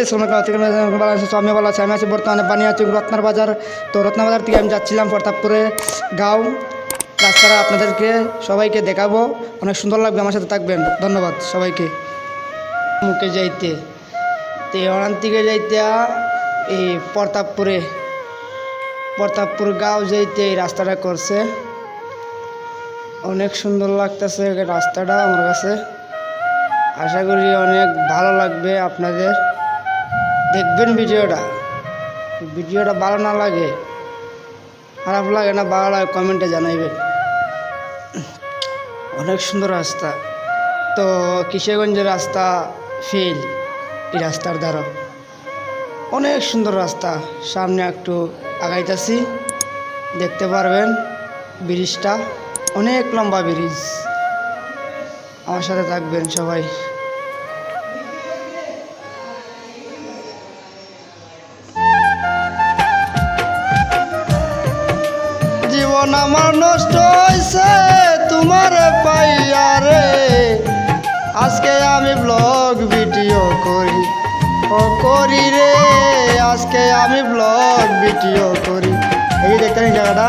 আছি আমি ভালো আছি, আমি আছি বর্তমানে আছি রত্নার বাজার তো রত্নার বাজার থেকে আমি যাচ্ছিলাম প্রতাপপুরে গাঁও। রাস্তাটা আপনাদেরকে সবাইকে দেখাবো। অনেক সুন্দর লাগবে, আমার সাথে থাকবেন। ধন্যবাদ সবাইকে। মুখে যাইতে। তো ওখান থেকে যাইতে, এই প্রতাপপুরে, প্রতাপপুর গাঁও যাইতে এই রাস্তাটা করছে। অনেক সুন্দর লাগতেছে রাস্তাটা আমার কাছে। আশা করি অনেক ভালো লাগবে আপনাদের। দেখবেন ভিডিওটা। ভিডিওটা ভালো না লাগে, খারাপ লাগে না, ভালো লাগে, কমেন্টে জানাইবেন। অনেক সুন্দর রাস্তা। তো কিশোরগঞ্জের রাস্তা, ফেল, এই রাস্তার দ্বারা অনেক সুন্দর রাস্তা। সামনে একটু আগাইতেছি, দেখতে পারবেন ব্রিজটা। অনেক লম্বা ব্রিজ। আমার সাথে থাকবেন সবাই। জীবন আমার নষ্ট হয়েছে তোমার পাইয়া রে। আজকে আমি ব্লগ ভিডিও করি। ও করি রে, আজকে আমি ব্লগ ভিডিও করি। এই যে দেখতে জায়গাটা,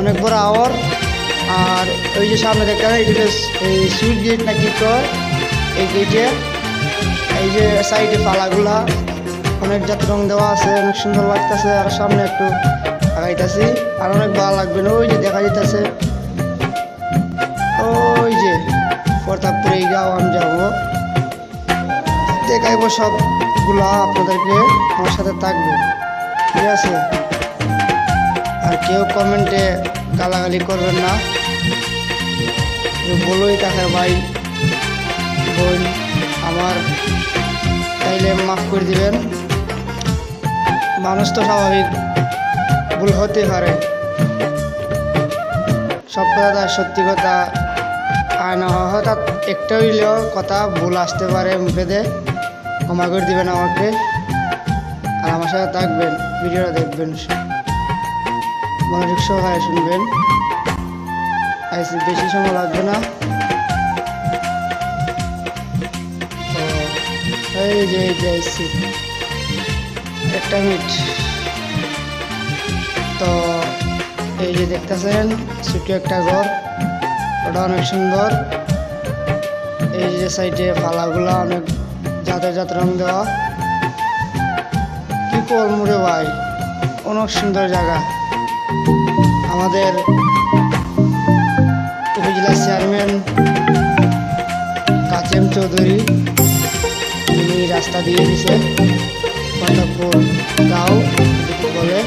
অনেক বড় আওয়ার। আর ওই যে সামনে দেখতে পারেন এটা এই সুইট গেট না কি কয়? এই গেটে এই যে সাইডে পালাগুলা অনেক জাত রং দেওয়া আছে, অনেক সুন্দর লাগতেছে। আর সামনে একটু আগাইতেছি আর অনেক ভালো লাগবে না, ওই যে দেখা যেতেছে ওই যে প্রতাপপুরে এই গাঁও আমি যাব। দেখাইবো সবগুলা আপনাদেরকে, আমার সাথে থাকবে। ঠিক আছে? আর কেউ কমেন্টে গালাগালি করবেন না। বলোই থাকে ভাই, বোন, আমার। তাইলে মাফ করে দিবেন। মানুষ তো স্বাভাবিক। ভুল হতে পারে। সব কথা সত্যি কথা। আর না, হঠাৎ একটা হইলেও কথা ভুল আসতে পারে মুখেতে ক্ষমা করে দিবেন আমাকে। আর আমার সাথে থাকবেন, ভিডিওটা দেখবেন। মনোযোগ সহকারে শুনবেন। বেশি সময় লাগবে না। এই যে। একটা মিনিট। তো এই যে দেখতেছেন ছোট একটা ঘর। ওটা অনেক সুন্দর। এই যে সাইডে পালাগুলা অনেক জাতের জাত রং দেওয়া। কি করব ভাই? অনেক সুন্দর জায়গা। আমাদের উপজেলা চেয়ারম্যান কাচেম চৌধুরী, তিনি রাস্তা দিয়ে দিছে প্রতাপপুর গাঁও, বলে।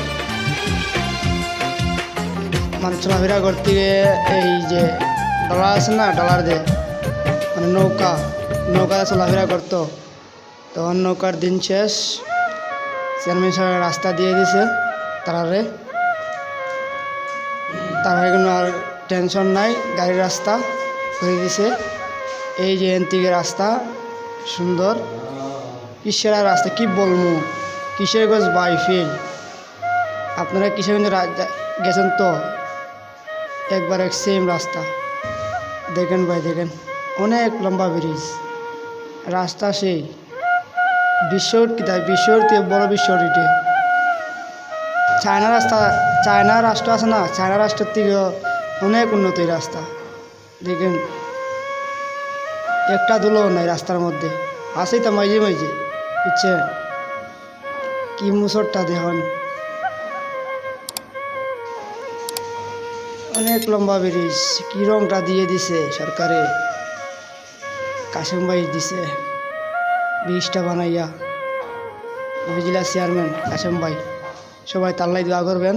মানে চলাফেরা করতে গিয়ে এই যে ডলার আছে না, ডলার দিয়ে মানে নৌকা, নৌকাতে চলাফেরা করতো। তখন নৌকার দিন শেষ, চেয়ারম্যান সাহেব রাস্তা দিয়ে দিছে তারারে। তারা কোনো আর টেনশন নাই, গাড়ির রাস্তা করে দিছে। এই যে এন থেকে রাস্তা, সুন্দর। কিসের রাস্তা, কি বলব? কিশোরগঞ্জ বাইফিল আপনারা কিশোরগঞ্জ রা- গেছেন তো? একবার এক সেম রাস্তা। দেখেন ভাই, দেখেন। অনেক লম্বা ব্রিজ রাস্তা সেই বিশ্বর কি তাই? বিশ্বর থেকে বড় বিশ্বর এটি। চায়না রাস্তা, চায়না রাষ্ট্র আছে না? চায়না রাষ্ট্রের থেকে অনেক উন্নত এই রাস্তা। দেখেন। একটা ধুলো নাই রাস্তার মধ্যে। আসেই তো মাঝে মাঝে বুঝছে কি মুসরটা দেখুন। অনেক লম্বা ব্রিজ। কি রংটা দিয়ে দিছে সরকারে? কাশিম ভাই দিছে ব্রিজটা বানাইয়া। উপজেলা চেয়ারম্যান কাশিম ভাই সবাই তাল্লাই দোয়া করবেন।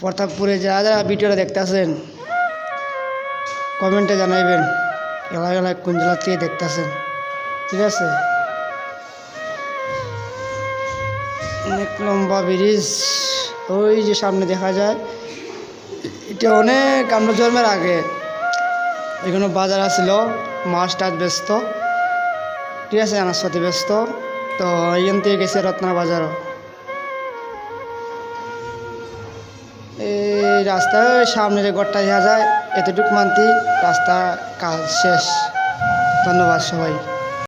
প্রতাপপুরে যারা যারা ভিডিওটা দেখতেছেন, কমেন্টে জানাইবেন, এলাকা এলাকায় কোন জেলা থেকে দেখতেছেন। ঠিক আছে? অনেক লম্বা ব্রিজ। ওই যে সামনে দেখা যায় এটা অনেক, আমরা জন্মের আগে। এখানে বাজার আসছিল মাছ টাছ ব্যস্ত। ঠিক আছে আনাজপাতি ব্যস্ত। তো এখান থেকে গেছে রত্না বাজারও এই রাস্তায় সামনে যে ঘরটা দেখা যায়, এতটুকু মানতি রাস্তা কাজ শেষ। ধন্যবাদ সবাই।